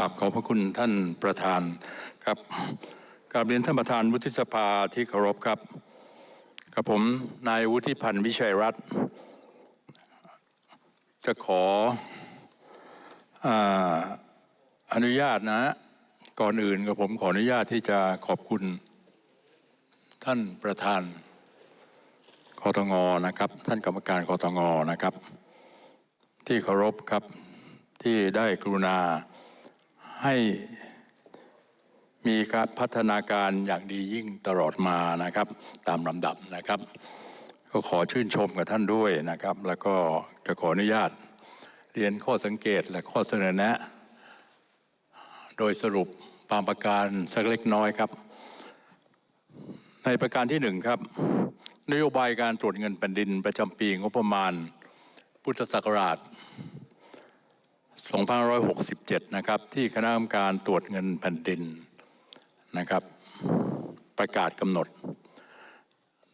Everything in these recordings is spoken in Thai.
กราบขอบพระคุณท่านประธานครับกราบเรียนท่านประธานวุฒิสภาที่เคารพครับกับผมนายวุฒิพันธ์วิชัยรัตน์จะขอออนุญาตนะก่อนอื่นกับผมขออนุญาตที่จะขอบคุณท่านประธานคอตงอนะครับ ท่านกรรมการคอตงอนะครับ ที่เคารพครับที่ได้กรุณา ให้มีการพัฒนาการอย่างดียิ่งตลอดมานะครับ ตามลำดับนะครับ ก็ขอชื่นชมกับท่านด้วยนะครับ แล้วก็จะขออนุญาตเรียนข้อสังเกตและข้อเสนอแนะ โดยสรุปบางประการสักเล็กน้อยครับ ในประการที่หนึ่งครับ นโยบายการตรวจเงินแผ่นดินประจำปีงบประมาณ พุทธศักราช 2567 นะครับ ที่คณะกรรมการตรวจเงินแผ่นดินนะครับ ประกาศกำหนด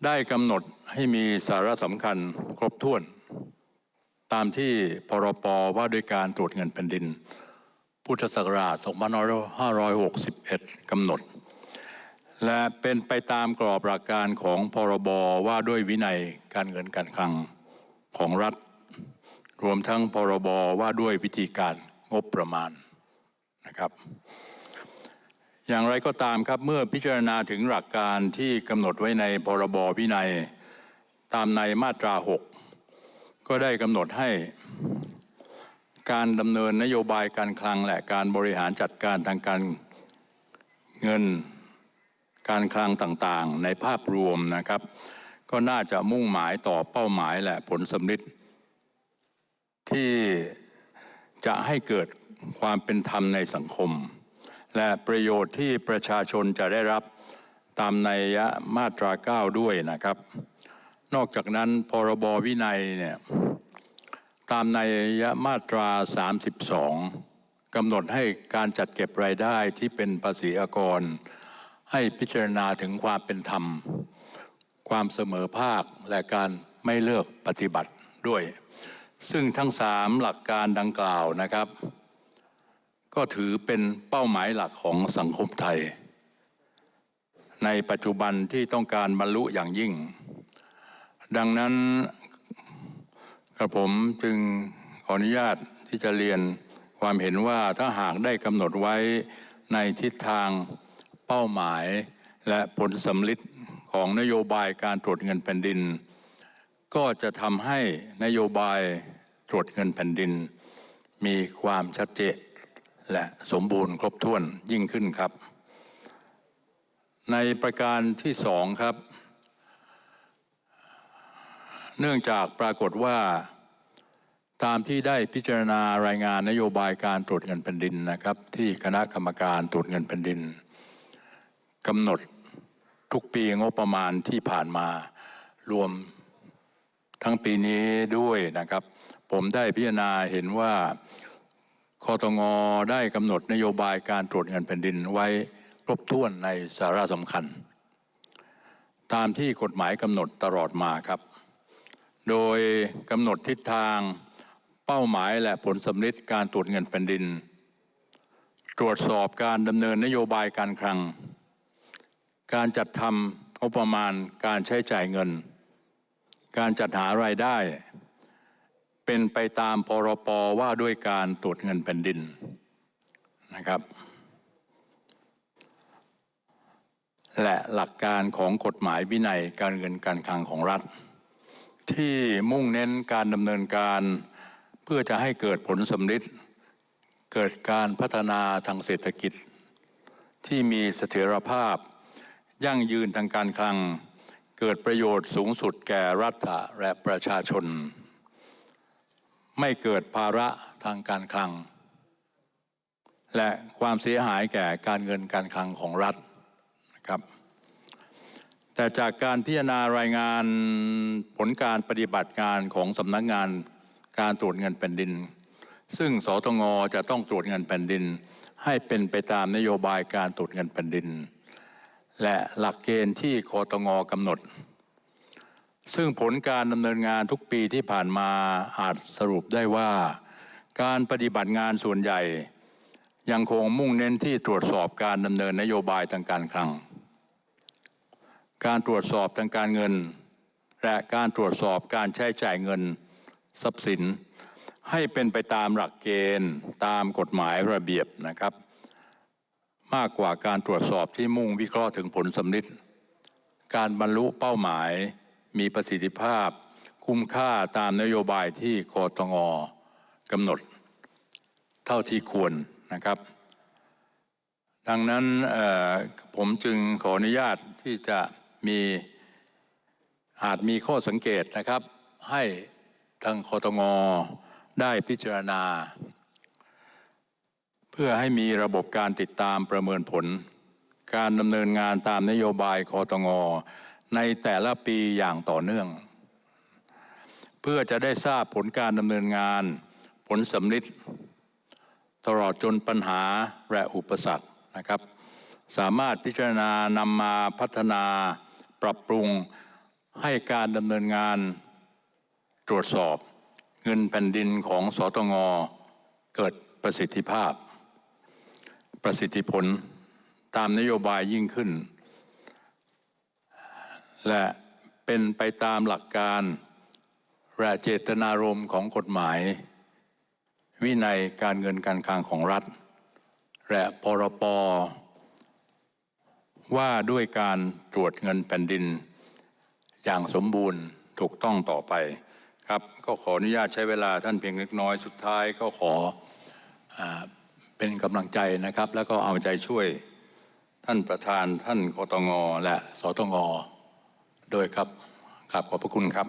ได้กำหนดให้มีสาระสำคัญครบถ้วน ตามที่พรปว่าด้วยการตรวจเงินแผ่นดิน พุทธศักราช 2561 กำหนด และเป็นไปตามกรอบหลักการของพรบว่าด้วยวินัยการเงินการคลังของรัฐ รวมทั้งพรบว่าด้วยวิธีการงบประมาณนะครับ อย่างไรก็ตามครับเมื่อพิจารณาถึงหลักการที่กำหนดไว้ในพรบวินัยตามในมาตรา 6 ก็ได้กำหนดให้การดำเนินนโยบายการคลังและการบริหารจัดการทางการเงินการคลังต่างๆ ในภาพรวมนะครับ ก็น่าจะมุ่งหมายต่อเป้าหมายและผลสำลิดที่ จะให้เกิดความเป็นธรรมในสังคม และประโยชน์ที่ประชาชนจะได้รับตามในยะมาตรา 9 ด้วยนะครับ นอกจากนั้นพรบวินัยเนี่ยตามในยะมาตรา 32กำหนดให้การจัดเก็บรายได้ที่เป็นภาษีอากร ให้พิจารณาถึงความเป็นธรรม ความเสมอภาคและการไม่เลือกปฏิบัติด้วย ซึ่งทั้งสามหลักการดังกล่าวนะครับ ก็ถือเป็นเป้าหมายหลักของสังคมไทย ในปัจจุบันที่ต้องการบรรลุอย่างยิ่ง ดังนั้นกระผมจึงขออนุญาตที่จะเรียนความเห็นว่าถ้าหากได้กำหนดไว้ในทิศทางเป้าหมายและผลสำลิดของนโยบายการตรวจเงินแผ่นดิน ก็จะทำให้นโยบาย รวจเงินแผ่นดิน มีความชัดเจนและสมบูรณ์ครบถ้วนยิ่งขึ้นครับ ในประการที่สองครับ เนื่องจากปรากฏว่าตามที่ได้พิจารณารายงานนโยบายการตรวจเงินแผ่นดินนะครับ ที่คณะกรรมการตรวจเงินแผ่นดินกำหนดทุกปีงบประมาณที่ผ่านมา รวมทั้งปีนี้ด้วยนะครับ ผมได้พิจารณาเห็นว่าคอตงอได้กำหนดนโยบายการตรวจเงินแผ่นดินไว้ครบถ้วนในสาระสำคัญ ตามที่กฎหมายกำหนดตลอดมาครับ โดยกำหนดทิศทางเป้าหมายและผลสำลิดการตรวจเงินแผ่นดิน ตรวจสอบการดำเนินนโยบายการคลัง การจัดทำงบประมาณการใช้จ่ายเงิน การจัดหารายได้ เป็นไปตามพรปว่าด้วยการตรวจเงินแผ่นดินนะครับ และหลักการของกฎหมายวินัยการเงินการคลังของรัฐ ที่มุ่งเน้นการดำเนินการเพื่อจะให้เกิดผลสำลิดเกิดการพัฒนาทางเศรษฐกิจ ที่มีเสถียรภาพ ยั่งยืนทางการคลัง เกิดประโยชน์สูงสุดแก่รัฐและประชาชน ไม่เกิดภาระทางการคลัง และความเสียหายแก่การเงินการคลังของรัฐนะครับ แต่จากการพิจารณารายงานผลการปฏิบัติงานของสำนักงานการตรวจเงินแผ่นดิน ซึ่งสตงจะต้องตรวจเงินแผ่นดิน ให้เป็นไปตามนโยบายการตรวจเงินแผ่นดิน และหลักเกณฑ์ที่คอตงกำหนด ซึ่งผลการดำเนินงานทุกปีที่ผ่านมาอาจสรุปได้ว่า การปฏิบัติงานส่วนใหญ่ ยังคงมุ่งเน้นที่ตรวจสอบการดำเนินนโยบายทางการคลัง การตรวจสอบทางการเงิน และการตรวจสอบการใช้จ่ายเงิน ทรัพย์สิน ให้เป็นไปตามหลักเกณฑ์ตามกฎหมายระเบียบนะครับ มากกว่าการตรวจสอบที่มุ่งวิเคราะห์ถึงผลสำลิดการบรรลุเป้าหมาย มีประสิทธิภาพคุ้มค่าตามนโยบายที่กตงกำหนด เท่าที่ควรนะครับ ดังนั้นผมจึงขออนุญาตที่จะมีอาจมีข้อสังเกตนะครับ ให้ทางคอตงได้พิจารณา เพื่อให้มีระบบการติดตามประเมินผล การดำเนินงานตามนโยบายคอตง ในแต่ละปีอย่างต่อเนื่อง เพื่อจะได้ทราบผลการดำเนินงาน ผลสำลิดตลอดจนปัญหาและอุปสรรคนะครับ สามารถพิจารณานำมาพัฒนาปรับปรุงให้การดำเนินงานตรวจสอบเงินแผ่นดินของสตงเกิดประสิทธิภาพ ประสิทธิผลตามนโยบายยิ่งขึ้น และเป็นไปตามหลักการและเจตนารมณ์ของกฎหมาย วินัยการเงินการคลังของรัฐ และพรปว่าด้วยการตรวจเงินแผ่นดิน อย่างสมบูรณ์ถูกต้องต่อไปครับก็ขออนุญาตใช้เวลาท่านเพียงเล็กน้อยสุดท้ายก็ขออเป็นกำลังใจนะครับ แล้วก็เอาใจช่วยท่านประธานท่านกตงและสตงโดวยครับครับขอบพระคุณครับ